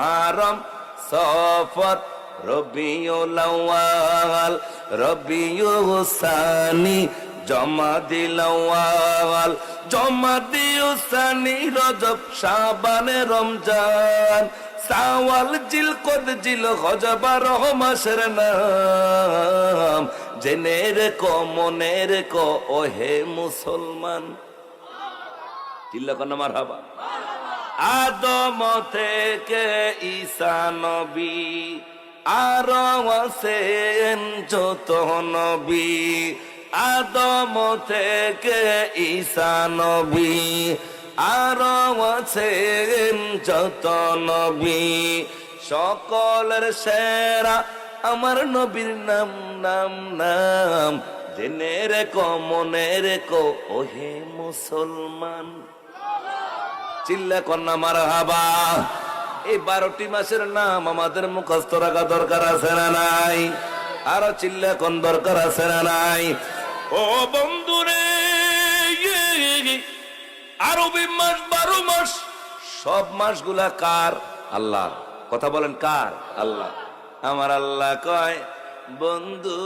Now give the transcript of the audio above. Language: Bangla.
হারম সফর রবিউল আউয়াল রবিউসানি জমা দিলাওয়াল জমা দিউসানি রজব শাবানে, রমজান, সাওয়াল জিল কদ জিল হজবার মাসের নাম। জেনে রেখো, মনে রেখো, ওহে মুসলমান। চিল্লা মার হাবা। আদম থেকে ঈসা আর যত নবী। আদম থেকে ঈসা আর আছেন যত নবী। সকলের সেরা আমার নবীর নাম নাম নাম। জেনে রেখো, মনে রেখো, ওহে মুসলমান। চিল্লা কন্যা মার হাবা এই বারোটি মাসের নাম আমাদের মুখস্থ রাখা দরকার আছে না নাই? আরও চিল্লা কোন দরকার আছে না নাই? ও বন্ধু বন্ধুরে আরবি মাস, বারো মাস, সব মাসগুলা কার? আল্লাহ। কথা বলেন কার? আল্লাহ। আমার আল্লাহ কয়, বন্ধু।